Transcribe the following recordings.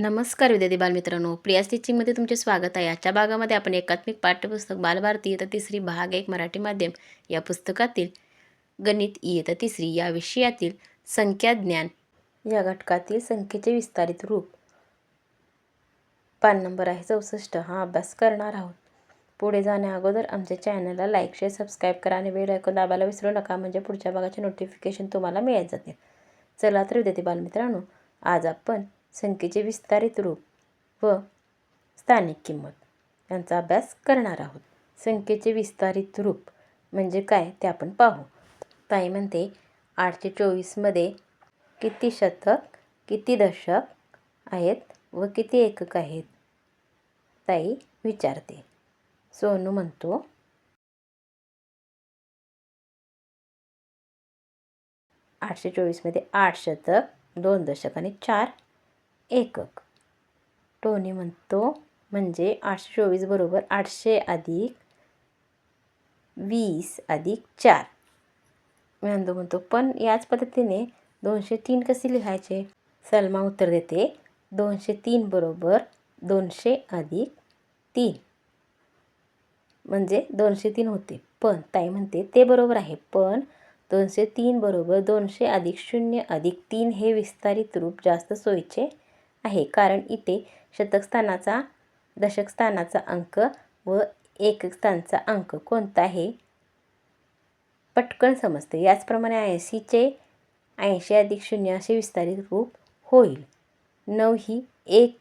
नमस्कार विद्यार्थी बालमित्रांनो. प्रिया स्टिचिंगमध्ये तुमचे स्वागत आहे. आजच्या भागामध्ये आपण एकात्मिक पाठ्यपुस्तक बालभारती इयत्ता तिसरी भाग एक मराठी माध्यम या पुस्तकातील गणित इयत्ता तिसरी या विषयातील संख्याज्ञान या घटकातील संख्येचे विस्तारित रूप पान नंबर आहे चौसष्ट. हा अभ्यास करणार आहोत. पुढे जाण्या अगोदर आमच्या चॅनलला लाईक शेअर सबस्क्राईब करा आणि वेळ ऐकून दाबायला विसरू नका. म्हणजे पुढच्या भागाचे नोटिफिकेशन तुम्हाला मिळत जातील. चला तर विद्यार्थी बालमित्रांनो आज आपण संख्येचे विस्तारित रूप व स्थानिक किंमत यांचा अभ्यास करणार आहोत. संख्येचे विस्तारित रूप म्हणजे काय ते आपण पाहू. ताई म्हणते आठशे चोवीसमध्ये किती शतक किती दशक आहेत व किती एकक आहेत? ताई विचारते. सोनू म्हणतो आठशे चोवीसमध्ये आठ शतक दोन दशक आणि चार एकक. टोनी म्हणतो म्हणजे आठशे चोवीस बरोबर आठशे अधिक वीस अधिक चार. मेंदू म्हणतो पण याच पद्धतीने दोनशे तीन कसे लिहायचे? सलमा उत्तर देते दोनशे तीन बरोबर दोनशे अधिक तीन. म्हणजे दोनशे तीन होते पण ताई म्हणते ते बरोबर आहे पण दोनशे तीन बरोबर दोनशे अधिक शून्य अधिक तीन हे विस्तारित रूप जास्त सोयीचे आहे. कारण इथे शतकस्थानाचा दशकस्थानाचा दशक स्थानाचा अंक व एकक स्थानाचा अंक कोणता आहे? पटकन समजते. याचप्रमाणे ऐंशीचे ऐंशी अधिक शून्य असे विस्तारित रूप होईल. नऊ ही एक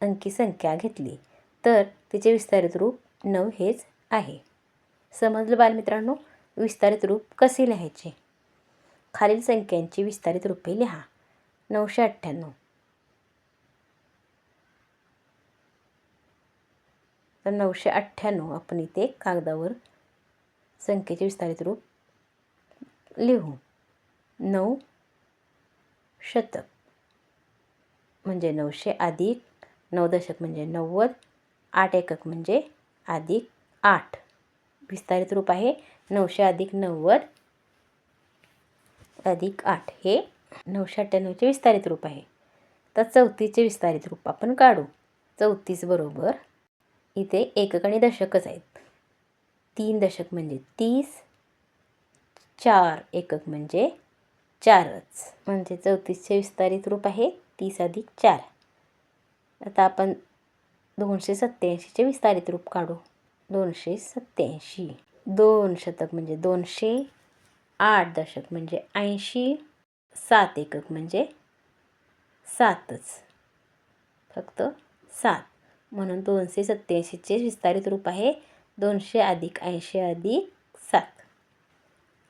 अंकी संख्या घेतली. तर तिचे विस्तारित रूप नऊ हेच आहे. समजलं बालमित्रांनो? विस्तारित रूप कसे लिहायचे? खालील संख्यांची विस्तारित रूपे लिहा. नऊशे अठ्ठ्याण्णव. तर नऊशे अठ्ठ्याण्णव आपण इथे कागदावर संख्येचे विस्तारित रूप लिहू. नऊ शतक म्हणजे नऊशे अधिक नऊ दशक म्हणजे नव्वद आठ एकक म्हणजे अधिक आठ. विस्तारित रूप आहे. नऊशे अधिक नव्वद अधिक आठ हे नऊशे अठ्ठ्याण्णवचे विस्तारित रूप आहे. तर चौतीसचे विस्तारित रूप आपण काढू. चौतीस बरोबर इथे एकक आणि दशकच आहेत. तीन दशक म्हणजे तीस चार एकक म्हणजे चारच. म्हणजे चौतीसचे विस्तारित रूप आहे तीस अधिक चार. आता आपण दोनशे सत्त्याऐंशीचे विस्तारित रूप काढू. दोनशे सत्त्याऐंशी. दोन शतक म्हणजे दोनशे आठ दशक म्हणजे ऐंशी सात एकक म्हणजे सातच. फक्त सात. म्हणून दोनशे सत्त्याऐंशीचे विस्तारित रूप आहे. दोनशे अधिक ऐंशी अधिक सात.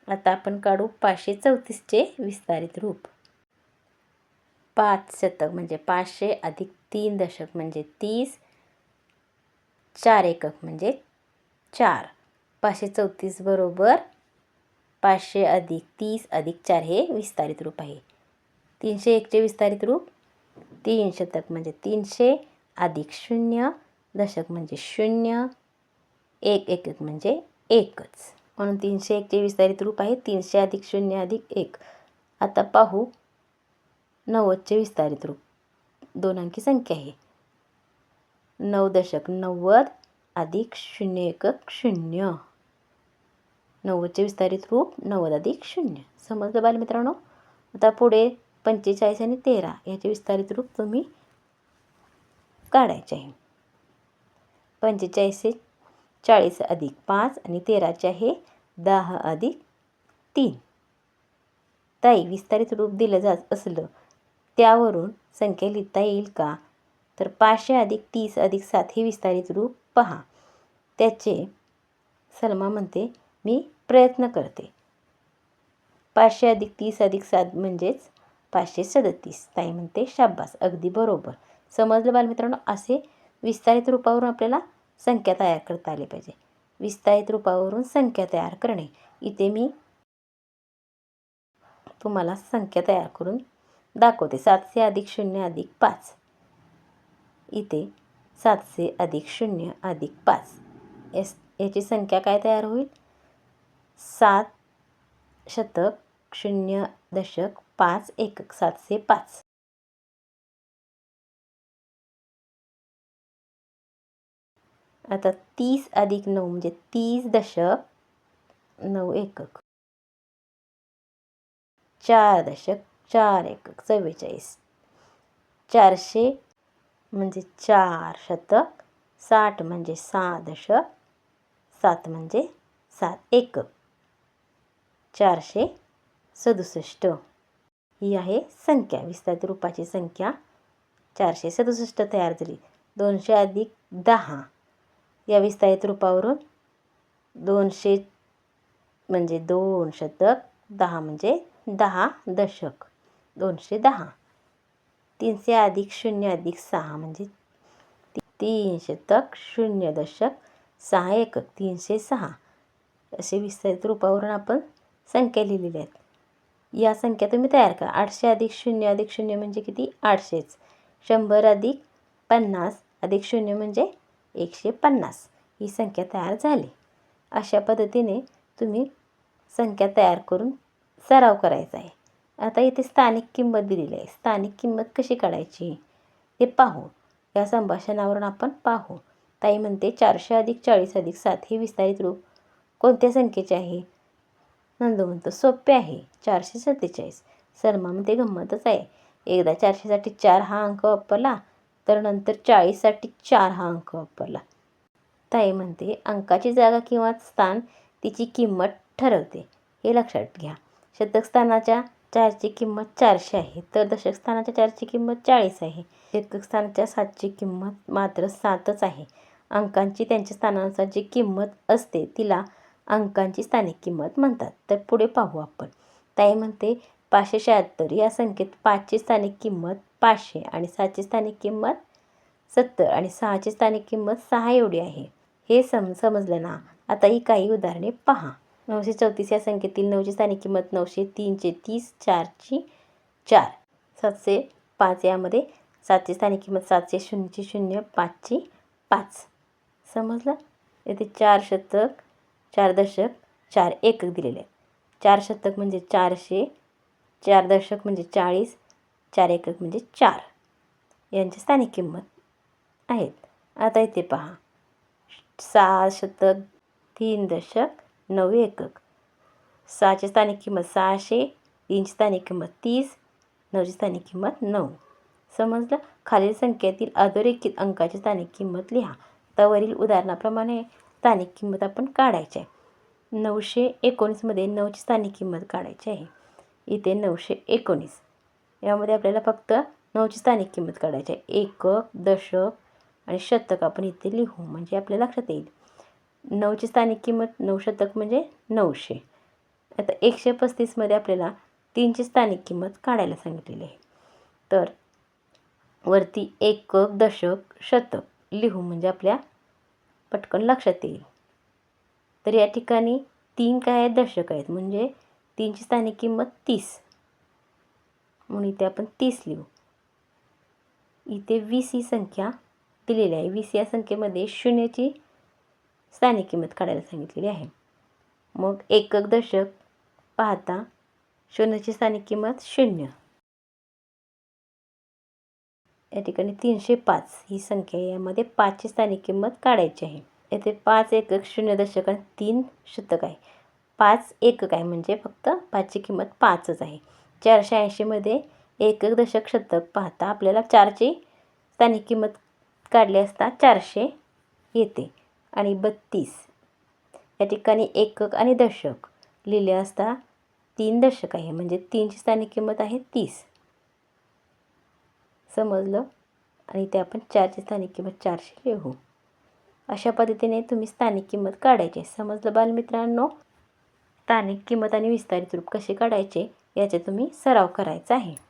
आता आपण काढू पाचशे चौतीसचे विस्तारित रूप. पाच शतक म्हणजे पाचशे अधिक तीन दशक म्हणजे तीस. चार एकक म्हणजे चार. पाचशे चौतीस बरोबर पाचशे अधिक तीस अधिक चार हे विस्तारित रूप आहे. तीनशे एकचे विस्तारित रूप. तीन शतक म्हणजे तीनशे अधिक शून्य दशक म्हणजे शून्य एक एक एक म्हणजे एकच. म्हणून तीनशे एकचे विस्तारित रूप आहे तीनशे अधिक शून्य अधिक एक. आता पाहू नव्वदचे विस्तारित रूप. दोन अंकी संख्या आहे. नऊ दशक नव्वद अधिक शून्य एकक शून्य. नव्वदचे विस्तारित रूप नव्वद अधिक शून्य. समजलं बालमित्रांनो? आता पुढे पंचेचाळीस आणि तेरा याचे विस्तारित रूप तुम्ही काढायचे आहे. पंचेचाळीस चाळीस अधिक पाच आणि तेराचे आहे दहा अधिक तीन. ताई विस्तारित रूप दिलं जात असलं त्यावरून संख्या लिहिता येईल का? तर पाचशे अधिक तीस अधिक सात हे विस्तारित रूप पहा. त्याचे सलमा म्हणते मी प्रयत्न करते. पाचशे अधिक तीस अधिक सात म्हणजेच पाचशे सदतीस. ताई म्हणते शाब्बास अगदी बरोबर. समजलं बालमित्रांनो? असे विस्तारित रूपावरून आपल्याला संख्या तयार करता आली पाहिजे. विस्तारित रूपावरून संख्या तयार करणे. इथे मी तुम्हाला संख्या तयार करून दाखवते. सातशे अधिक शून्य अधिक पाच. इथे सातशे अधिक शून्य अधिक पाच. एस याची संख्या काय तयार होईल? सात शतक शून्य दशक पाच एकक सातशे पाच. आता तीस अधिक नऊ म्हणजे तीस दशक नऊ एकक. चार दशक चार एकक चव्वेचाळीस. चारशे म्हणजे चार शतक साठ म्हणजे सहा दशक सात म्हणजे सात एकक. चारशे सदुसष्ट. ही आहे संख्या विस्तारित रूपाची संख्या. चारशे सदुसष्ट तयार झाली. दोनशे अधिक दहा. या विस्तारित रूपावरून दोनशे म्हणजे दोन शतक दहा म्हणजे दहा दशक दोनशे दहा. तीनशे अधिक शून्य अधिक सहा म्हणजे तीन शतक शून्य दशक सहा एकक तीनशे सहा. असे विस्तारित रूपावरून आपण संख्या लिहिलेल्या आहेत. या संख्या तुम्ही तयार करा. आठशे अधिक शून्य अधिक शून्य म्हणजे किती? आठशेच. शंभर अधिक पन्नास अधिक शून्य म्हणजे एकशे पन्नास ही संख्या तयार झाली. अशा पद्धतीने तुम्ही संख्या तयार करून सराव करायचा आहे. आता इथे स्थानिक किंमत दिलेली आहे. स्थानिक किंमत कशी काढायची? ते पाहू. या संभाषणावरून आपण पाहू. ताई म्हणते चारशे अधिक चाळीस अधिक सात हे विस्तारित रूप कोणत्या संख्येचे आहे? नंदू म्हणतो सोपे आहे. चारशे सत्तेचाळीस. सलमा म्हणते गंमतच आहे. एकदा चारशेसाठी चार हा अंक वापरला तर नंतर चाळीससाठी चार हा अंक वापरला. ताई म्हणते अंकाची जागा किंवा स्थान तिची किंमत ठरवते. हे लक्षात घ्या. शतकस्थानाच्या चारची किंमत चारशे आहे तर दशकस्थानाच्या चारची किंमत चाळीस आहे. शतकस्थानाच्या सातची किंमत मात्र सातच आहे. अंकांची त्यांच्या स्थानानुसार जी किंमत असते तिला अंकांची स्थानिक किंमत म्हणतात. तर पुढे पाहू आपण. ताई म्हणते पाचशे शहात्तर या संख्येत पाचची स्थानिक किंमत पाचशे आणि सातची स्थानिक किंमत सत्तर आणि सहाची स्थानिक किंमत सहा एवढी आहे. हे सम समजलं ना? आता ही काही उदाहरणे पहा. नऊशे चौतीस या संख्येतील नऊची स्थानिक किंमत नऊशे तीनशे तीस चारची चार. सातशे पाच यामध्ये सातची स्थानिक किंमत सातशे शून्यची शून्य पाचची पाच. समजलं? येथे चार शतक चार दशक चार एकक दिलेले आहेत. चार शतक म्हणजे चारशे चार दशक म्हणजे चाळीस चार एकक म्हणजे चार. यांची स्थानिक किंमत आहेत. आता इथे पहा. सहा शतक तीन दशक नऊ एकक. सहाची स्थानिक किंमत सहाशे तीनची स्थानिक किंमत तीस नऊची स्थानिक किंमत नऊ. समजलं? खालील संख्येतील अधोरेखित अंकाची स्थानिक किंमत लिहा. त्यावरील उदाहरणाप्रमाणे स्थानिक किंमत आपण काढायची आहे. नऊशे एकोणीसमध्ये नऊची स्थानिक किंमत काढायची आहे. इथे नऊशे एकोणीस. यामध्ये आपल्याला फक्त नऊची स्थानिक किंमत काढायची आहे. एकक दशक आणि शतक आपण इथे लिहू म्हणजे आपल्या लक्षात येईल. नऊची स्थानिक किंमत नऊ शतक म्हणजे नऊशे. आता एकशे पस्तीसमध्ये आपल्याला तीनची स्थानिक किंमत काढायला सांगितलेली आहे. तर वरती एकक दशक शतक लिहू म्हणजे आपल्या पटकन लक्षात येईल. तर या ठिकाणी तीन काय आहेत? दशक आहेत. म्हणजे तीनची स्थानिक किंमत तीस. म्हणून इथे आपण तीस लिहू. इथे वीस ही संख्या दिलेली आहे. वीस या संख्येमध्ये शून्याची स्थानिक किंमत काढायला सांगितलेली आहे. मग एकक दशक पाहता शून्याची स्थानिक किंमत शून्य. या ठिकाणी तीनशे पाच ही संख्या यामध्ये पाचची स्थानिक किंमत काढायची आहे. येथे पाच एकक शून्य दशक आणि तीन शतक आहे. पाच एकक आहे म्हणजे फक्त पाचची किंमत पाचच आहे. चारशे ऐंशीमध्ये एकक दशक शतक पाहता आपल्याला चारची स्थानिक किंमत काढली असता चारशे येते आणि बत्तीस. या ठिकाणी एकक आणि दशक लिहिले असता तीन दशक आहे म्हणजे तीनची स्थानिक किंमत आहे तीस. समजलं? आणि ते आपण चारची स्थानिक किंमत चारशे लिहू. अशा पद्धतीने तुम्ही स्थानिक किंमत काढायची. समजलं बालमित्रांनो? स्थानिक किंमत आणि विस्तारित रूप कसे काढायचे? याचे तुम्ही सराव करायचा आहे.